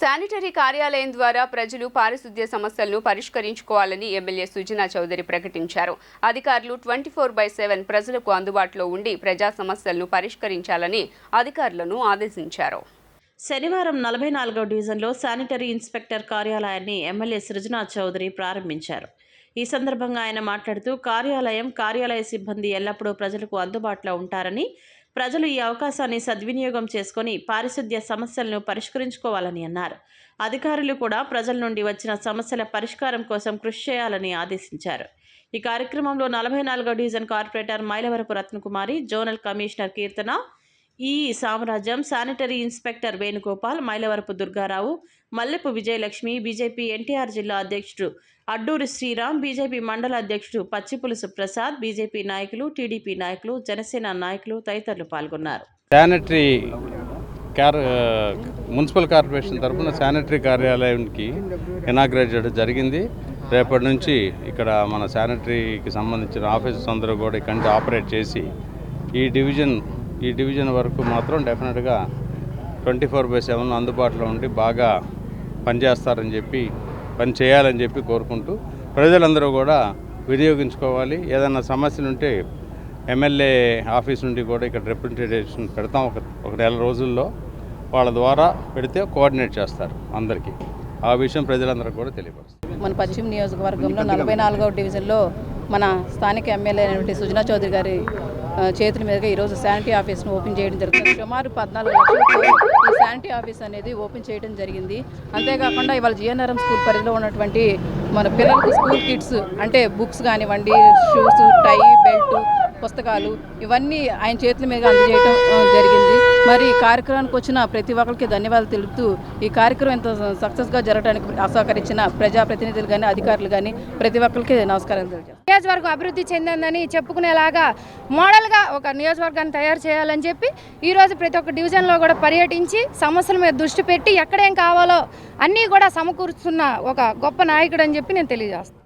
Sanitary కార్యాలయం ద్వారా ప్రజలు పారిశుద్ధ్య సమస్యలను పరిష్కరించుకోవాలని ఎమ్మెల్యే సుజనా చౌదరి ప్రకటించారు. అధికారులు ట్వంటీ ఫోర్ బై సెవెన్ ప్రజలకు అందుబాటులో ఉండి ప్రజా సమస్యలను పరిష్కరించాలని అధికారులను ఆదేశించారు. శనివారం నలభై నాలుగవ డివిజన్లో శానిటరీ ఇన్స్పెక్టర్ కార్యాలయాన్ని ఎమ్మెల్యే సృజనా చౌదరి ప్రారంభించారు. ఈ సందర్భంగా ఆయన మాట్లాడుతూ కార్యాలయం కార్యాలయ సిబ్బంది ఎల్లప్పుడూ ప్రజలకు అందుబాటులో ఉంటారని ప్రజలు ఈ అవకాశాన్ని సద్వినియోగం చేసుకొని పారిశుద్ధ్య సమస్యలను పరిష్కరించుకోవాలని అన్నారు. అధికారులు కూడా ప్రజల నుండి వచ్చిన సమస్యల పరిష్కారం కోసం కృషి చేయాలని ఆదేశించారు. ఈ కార్యక్రమంలో నలభై నాలుగో division corporator Mylavarapu Ratnakumari zonal commissioner Keerthana ఈ సామ్రాజ్యం sanitary inspector Venugopal Mylavarapu Durgarao Mallepu Vijayalakshmi BJP NTR జిల్లా అధ్యక్షుడు అడ్డూరి శ్రీరామ్ బీజేపీ మండల అధ్యక్షుడు పచ్చిపులుసు ప్రసాద్ బీజేపీ నాయకులు టీడీపీ నాయకులు జనసేన నాయకులు తదితరులు పాల్గొన్నారు. శానిటరీ మున్సిపల్ కార్పొరేషన్ తరఫున శానిటరీ కార్యాలయానికి ఇనాగ్రేట్ చేయడం జరిగింది. రేపటి నుంచి ఇక్కడ మన శానిటరీకి సంబంధించిన ఆఫీసర్స్ అందరూ కూడా ఇక్కడి నుంచి ఆపరేట్ చేసి ఈ డివిజన్ ఈ డివిజన్ వరకు మాత్రం డెఫినెట్గా ట్వంటీ ఫోర్ బై సెవెన్ అందుబాటులో ఉండి బాగా పనిచేస్తారని చెప్పి పని చేయాలని చెప్పి కోరుకుంటూ ప్రజలందరూ కూడా వినియోగించుకోవాలి. ఏదైనా సమస్యలు ఉంటే ఎమ్మెల్యే ఆఫీస్ నుండి కూడా ఇక్కడ రిప్రజెంటేషన్ పెడతాం. ఒక ఒక నెల రోజుల్లో వాళ్ళ ద్వారా పెడితే కోఆర్డినేట్ చేస్తారు అందరికీ. ఆ విషయం ప్రజలందరూ కూడా తెలియపరుస్తారు మన పశ్చిమ నియోజకవర్గంలో నలభై నాలుగవ డివిజన్లో మన స్థానిక ఎమ్మెల్యే అయినటువంటి సుజనా చౌదరి గారి చేతుల మీదుగా ఈరోజు శానిటరీ ఆఫీస్ను ఓపెన్ చేయడం జరుగుతుంది. సుమారు పద్నాలుగు లక్షలతో ఈ శానిటరీ ఆఫీస్ అనేది ఓపెన్ చేయడం జరిగింది. అంతేకాకుండా ఇవాళ జిఎన్ఆర్ఎం స్కూల్ పరిధిలో ఉన్నటువంటి మన పిల్లలకు స్కూల్ కిట్స్ అంటే బుక్స్ కానివ్వండి షూస్ టై బెల్ట్ పుస్తకాలు ఇవన్నీ ఆయన చేతుల మీద అందజేయడం జరిగింది. మరి ఈ కార్యక్రమానికి వచ్చిన ప్రతి ఒక్కరికి ధన్యవాదాలు తెలుపుతూ ఈ కార్యక్రమం ఎంత సక్సెస్గా జరగడానికి అసహకరించిన ప్రజాప్రతినిధులు కానీ అధికారులు కానీ ప్రతి ఒక్కరికి నమస్కారాలు తెలియజేస్తాను నియోజకవర్గం అభివృద్ధి చెందిందని చెప్పుకునేలాగా మోడల్గా ఒక నియోజకవర్గాన్ని తయారు చేయాలని చెప్పి ఈరోజు ప్రతి ఒక్క డివిజన్లో కూడా పర్యటించి సమస్యల మీద దృష్టి పెట్టి ఎక్కడేం కావాలో అన్నీ కూడా సమకూరుస్తున్న ఒక గొప్ప నాయకుడు అని చెప్పి నేను తెలియజేస్తాను.